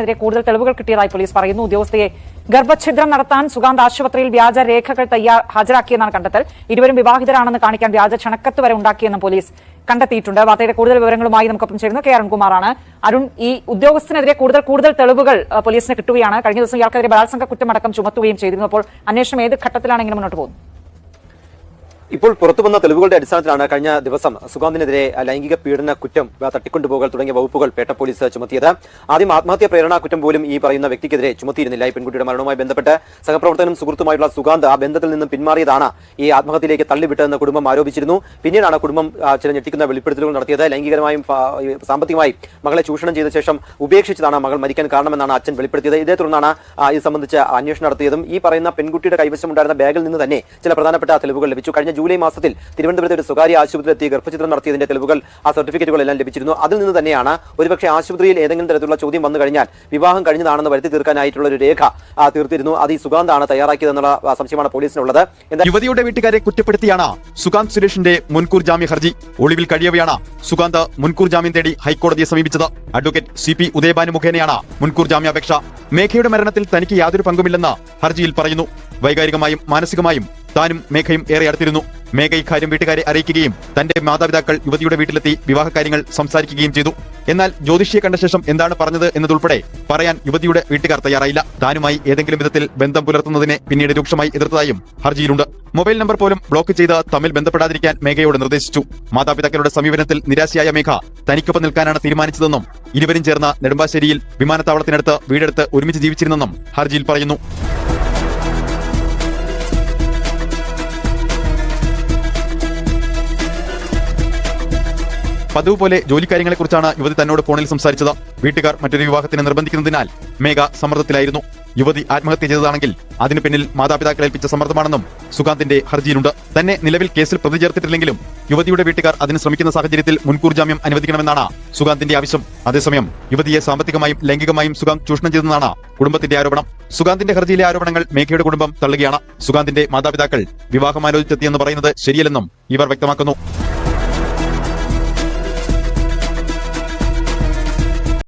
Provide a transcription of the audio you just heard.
എതിരെ കൂടുതൽ തെളിവുകൾ കിട്ടിയതായി പോലീസ് പറയുന്നു. ഉദ്യോഗസ്ഥയെ ഗർഭഛിദ്രം നടത്താൻ സുഗാന്ത് ആശുപത്രിയിൽ വ്യാജ രേഖകൾ തയ്യാർ ഹാജരാക്കിയെന്നാണ് കണ്ടെത്തൽ. ഇരുവരും വിവാഹിതരാണെന്ന് കാണിക്കാൻ വ്യാജ ക്ഷണക്കത്ത് വരെ ഉണ്ടാക്കിയെന്നും പോലീസ് കണ്ടെത്തിയിട്ടുണ്ട്. വാർത്തയുടെ കൂടുതൽ വിവരങ്ങളുമായി നമുക്കൊപ്പം ചേരുന്നു കെ. അരുൺകുമാറാണ്. അരുൺ ഈ ഉദ്യോഗസ്ഥനെതിരെ കൂടുതൽ കൂടുതൽ തെളിവുകൾ പോലീസിന് കിട്ടുകയാണ്. കഴിഞ്ഞ ദിവസം ഇയാൾക്കെതിരെ ബലാത്സംഗ കുറ്റമടക്കം ചുമത്തുകയും ചെയ്തിരുന്നു. അപ്പോൾ അന്വേഷണം ഏത് ഘട്ടത്തിലാണെങ്കിലും മുന്നോട്ട് പോകുന്നത്? ഇപ്പോൾ പുറത്തു വന്ന തെളിവുകളുടെ അടിസ്ഥാനത്തിലാണ് കഴിഞ്ഞ ദിവസം സുഗാന്തിനെതിരെ ലൈംഗിക പീഡന കുറ്റം തട്ടിക്കൊണ്ടുപോകൽ തുടങ്ങിയ വകുപ്പുകൾ പേട്ട പോലീസ് ചുമത്തിയത്. ആദ്യം ആത്മഹത്യ പ്രേരണ കുറ്റം പോലും ഈ പറയുന്ന വ്യക്തിക്കെതിരെ ചുമത്തിയിരുന്നില്ല. ഈ പെൺകുട്ടിയുടെ മരണവുമായി ബന്ധപ്പെട്ട് സഹപ്രവർത്തനം സുഹൃത്തുമായിട്ടുള്ള സുഗാന്ത് ആ ബന്ധത്തിൽ നിന്നും പിന്മാറിയതാണ് ഈ ആത്മഹത്യയിലേക്ക് തള്ളിവിട്ടതെന്ന് കുടുംബം ആരോപിച്ചിരുന്നു. പിന്നീടാണ് കുടുംബം ചില ഞെട്ടിക്കുന്ന വെളിപ്പെടുത്തലുകൾ നടത്തിയത്. ലൈംഗികമായും സാമ്പത്തികമായി മകളെ ചൂഷണം ചെയ്ത ശേഷം ഉപേക്ഷിച്ചതാണ് മകൾ മരിക്കാൻ കാരണമെന്നാണ് അച്ഛൻ വെളിപ്പെടുത്തിയത്. ഇതേ തുടർന്നാണ് ഇത് സംബന്ധിച്ച് അന്വേഷണം നടത്തിയതും ഈ പറയുന്ന പെൺകുട്ടിയുടെ കൈവശമുണ്ടായിരുന്ന ബാഗിൽ നിന്ന് തന്നെ ചില പ്രധാനപ്പെട്ട തെളിവുകൾ ലഭിച്ചു. കഴിഞ്ഞ ജൂലൈ മാസത്തിൽ തിരുവനന്തപുരത്തെ ഒരു സ്വകാര്യ ആശുപത്രിയിൽ എത്തി ഗർഭചിത്രം നടത്തിയതിന്റെ തെളിവുകൾ ആ സർട്ടിഫിക്കറ്റുകളെല്ലാം ലഭിച്ചിരുന്നു. അതിൽ നിന്ന് തന്നെയാണ് ഒരുപക്ഷെ ആശുപത്രിയിൽ ഏതെങ്കിലും തരത്തിലുള്ള ചോദ്യം വന്നു കഴിഞ്ഞാൽ വിവാഹം കഴിഞ്ഞതാണെന്ന് വരുത്തി തീർക്കാനായിട്ടുള്ള ഒരു രേഖ തീർത്തിരുന്നു. അത് ഈ സുഗാന്താണ് തയ്യാറാക്കിയതെന്നുള്ള സംശയമാണ് പോലീസിനുള്ളത്. യുവതിയുടെ വീട്ടുകാരെ കുറ്റപ്പെടുത്തിയാണ് സുഗാന്ത് സുരേഷിന്റെ മുൻകൂർ ജാമ്യ ഹർജി. ഒളിവിൽ കഴിയവെയാണ് സുഗാന്ത് മുൻകൂർ ജാമ്യം തേടി ഹൈക്കോടതിയെ സമീപിച്ചത്. അഡ്വക്കേറ്റ് സി പി ഉദയഭാനു മുഖേനയാണ് മുൻകൂർ ജാമ്യാപേക്ഷ മേഘയുടെ മരണത്തിൽ തനിക്ക് യാതൊരു പങ്കുമില്ലെന്ന് ഹർജിയിൽ പറയുന്നു. വൈകാരികമായും മാനസികമായും താനും മേഘയും ഏറെ അടുത്തിരുന്നു. മേഘ ഇക്കാര്യം വീട്ടുകാരെ അറിയിക്കുകയും തന്റെ മാതാപിതാക്കൾ യുവതിയുടെ വീട്ടിലെത്തി വിവാഹ കാര്യങ്ങൾ സംസാരിക്കുകയും ചെയ്തു. എന്നാൽ ജ്യോതിഷിയെ കണ്ട ശേഷം എന്താണ് പറഞ്ഞത് എന്നതുൾപ്പെടെ പറയാൻ യുവതിയുടെ വീട്ടുകാർ തയ്യാറായില്ല. താനുമായി ഏതെങ്കിലും വിധത്തിൽ ബന്ധം പുലർത്തുന്നതിനെ പിന്നീട് രൂക്ഷമായി എതിർത്തതായും ഹർജിയിലുണ്ട്. മൊബൈൽ നമ്പർ പോലും ബ്ലോക്ക് ചെയ്ത് തമ്മിൽ ബന്ധപ്പെടാതിരിക്കാൻ മേഘയോട് നിർദ്ദേശിച്ചു. മാതാപിതാക്കളുടെ സമീപനത്തിൽ നിരാശയായ മേഘ തനിക്കൊപ്പം നിൽക്കാനാണ് തീരുമാനിച്ചതെന്നും ഇരുവരും ചേർന്ന നെടുമ്പാശ്ശേരിയിൽ വിമാനത്താവളത്തിനടുത്ത് വീടെടുത്ത് ഒരുമിച്ച് ജീവിച്ചിരുന്നെന്നും ഹർജിയിൽ പറയുന്നു. പതിവ് പോലെ ജോലിക്കാര്യങ്ങളെക്കുറിച്ചാണ് യുവതി തന്നോട് ഫോണിൽ സംസാരിച്ചത്. വീട്ടുകാർ മറ്റൊരു വിവാഹത്തിന് നിർബന്ധിക്കുന്നതിനാൽ മേഘ സമ്മർദ്ദത്തിലായിരുന്നു. യുവതി ആത്മഹത്യ ചെയ്തതാണെങ്കിൽ അതിന് പിന്നിൽ മാതാപിതാക്കൾ ഏൽപ്പിച്ച സമ്മർദ്ദമാണെന്നും സുകാന്തിന്റെ ഹർജിയിലുണ്ട്. തന്നെ നിലവിൽ കേസിൽ പ്രതി ചേർത്തിട്ടില്ലെങ്കിലും യുവതിയുടെ വീട്ടുകാർ അതിന് ശ്രമിക്കുന്ന സാഹചര്യത്തിൽ മുൻകൂർ ജാമ്യം അനുവദിക്കണമെന്നാണ് സുകാന്തിന്റെ ആവശ്യം. അതേസമയം യുവതിയെ സാമ്പത്തികമായും ലൈംഗികമായും സുകാന്ത് ചൂഷണം ചെയ്തെന്നാണ് കുടുംബത്തിന്റെ ആരോപണം. സുകാന്തിന്റെ ഹർജിയിലെ ആരോപണങ്ങൾ മേഘയുടെ കുടുംബം തള്ളുകയാണ്. സുകാന്തിന്റെ മാതാപിതാക്കൾ വിവാഹം വിവാഹമാലോചിച്ചെത്തിയെന്ന് പറയുന്നത് ശരിയല്ലെന്നും ഇവർ വ്യക്തമാക്കുന്നു.